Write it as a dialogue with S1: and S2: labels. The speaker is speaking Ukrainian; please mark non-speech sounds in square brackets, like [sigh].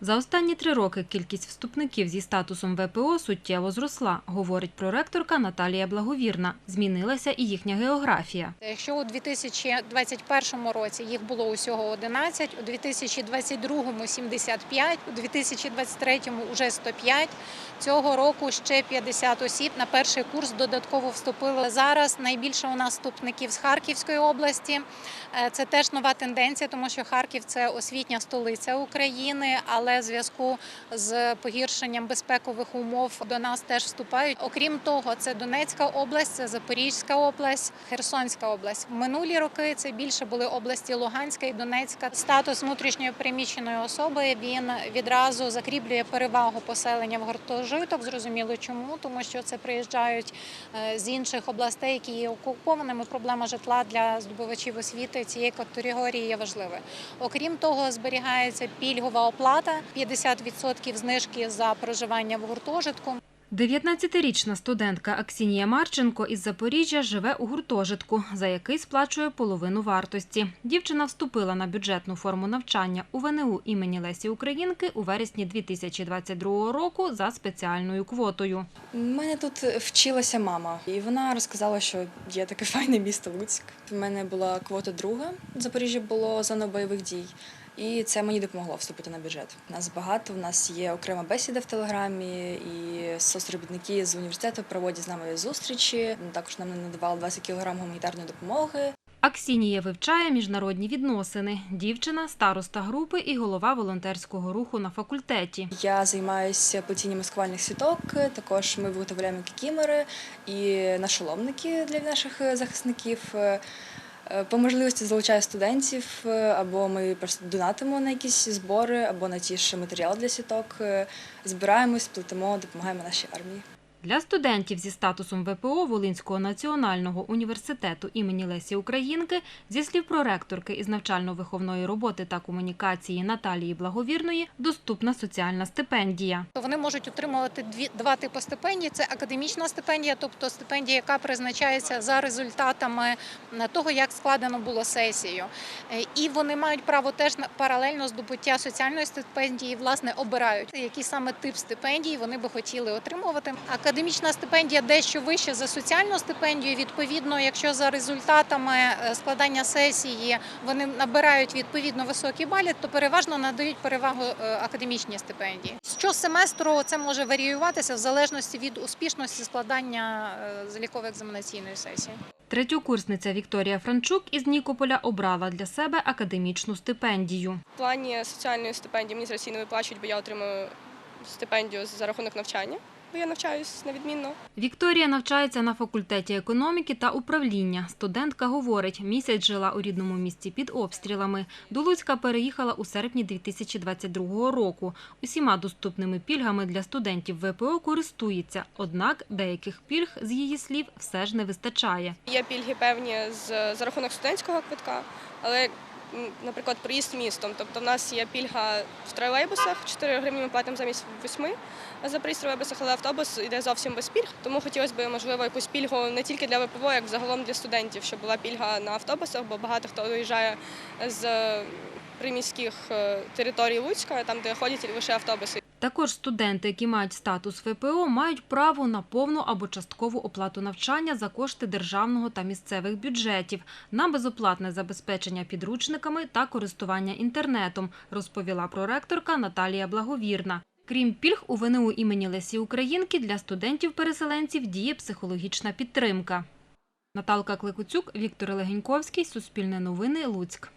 S1: За останні три роки кількість вступників зі статусом ВПО суттєво зросла, говорить проректорка Наталія Благовірна. Змінилася і їхня географія.
S2: Якщо у 2021 році їх було усього 11, у 2022 – 75, у 2023 – уже 105, цього року ще 50 осіб на перший курс додатково вступили. Зараз найбільше у нас вступників з Харківської області. Е, Це теж нова тенденція, тому що Харків це освітня столиця України, але в зв'язку з погіршенням безпекових умов до нас теж вступають. Окрім того, це Донецька область, це Запорізька область, Херсонська область. Минулі роки це більше були області Луганська і Донецька. Статус внутрішньої переміщеної особи він відразу закріплює перевагу поселення в гуртожиток. Зрозуміло, чому тому, що це приїжджають е, з інших областей, які є окупованими. Проблема житла для здобувачів освіти цієї категорії є важливою. Окрім того, зберігається пільгова оплата 50% знижки за проживання в гуртожитку.
S1: 19-річна студентка Аксінія Марченко із Запоріжжя живе у гуртожитку, за який сплачує половину вартості. Дівчина вступила на бюджетну форму навчання у ВНУ імені Лесі Українки у вересні 2022 року за спеціальною квотою.
S3: У мене тут вчилася мама, і вона розказала, що є таке [laughs] файне місто Луцьк. У мене була квота друга. В Запоріжжі було зона бойових дій. І це мені допомогло вступити на бюджет. Нас багато, у нас є окрема бесіда в телеграмі, і соцробітники з університету проводять з нами зустрічі. Також нам надавали 20 кг гуманітарної допомоги.
S1: Аксінія вивчає міжнародні відносини. Дівчина староста групи і голова волонтерського руху на факультеті.
S3: Я займаюся плетінням маскувальних сіток. Також ми виготовляємо кікімери і нашоломники для наших захисників. Е, По можливості залучаю студентів, е, або ми просто донатимо на якісь збори, або на ті ж матеріали для сіток. Е, Збираємось, плетемо, допомагаємо нашій армії.
S1: Для студентів зі статусом ВПО Волинського національного університету імені Лесі Українки, зі слів проректорки із навчально-виховної роботи та комунікації Наталії Благовірної, доступна соціальна стипендія.
S2: Вони можуть отримувати дві два типи стипендій: це академічна стипендія, тобто стипендія, яка призначається за результатами е, того, як складено було сесію. Е, І вони мають право теж паралельно здобуття соціальної стипендії, власне, обирають, який саме тип стипендії вони би хотіли отримувати. Академічна стипендія дещо вища за соціальну стипендію. Відповідно, якщо за результатами е, складання сесії вони набирають відповідно високі балі, то переважно надають перевагу е, академічній стипендії. Щосеместру це може варіюватися в залежності від успішності складання е, заліково-екзаменаційної сесії.
S1: Третьокурсниця Вікторія Франчук із Нікополя обрала для себе академічну стипендію.
S4: В плані соціальної стипендії мені зараз її не виплачують, бо я отримую стипендію за рахунок навчання, бо я навчаюсь на відмінно.
S1: Вікторія навчається на факультеті економіки та управління. Студентка говорить, місяць жила у рідному місті під обстрілами. До Луцька переїхала у серпні 2022 року. Усіма доступними пільгами для студентів ВПО користується, однак деяких пільг, з її слів, все ж не вистачає.
S4: Є пільги певні з за рахунок студентського квитка, але, наприклад, проїзд містом. Тобто в нас є пільга в тролейбусах, 4 гривні ми платимо замість 8 за проїзд тролейбусах, але автобус йде зовсім без пільг. Тому хотілося б, можливо, якусь пільгу не тільки для ВПО, як загалом для студентів, щоб була пільга на автобусах, бо багато хто виїжджає з приміських е, територій Луцька, там, де ходять лише автобуси.
S1: Також студенти, які мають статус ВПО, мають право на повну або часткову оплату навчання за кошти державного та місцевих бюджетів, на безоплатне забезпечення підручниками та користування інтернетом, розповіла проректорка Наталія Благовірна. Крім пільг, у ВНУ імені Лесі Українки для студентів-переселенців діє психологічна підтримка. Наталка Кликуцюк, Віктор Легеньковський, Суспільне новини, Луцьк.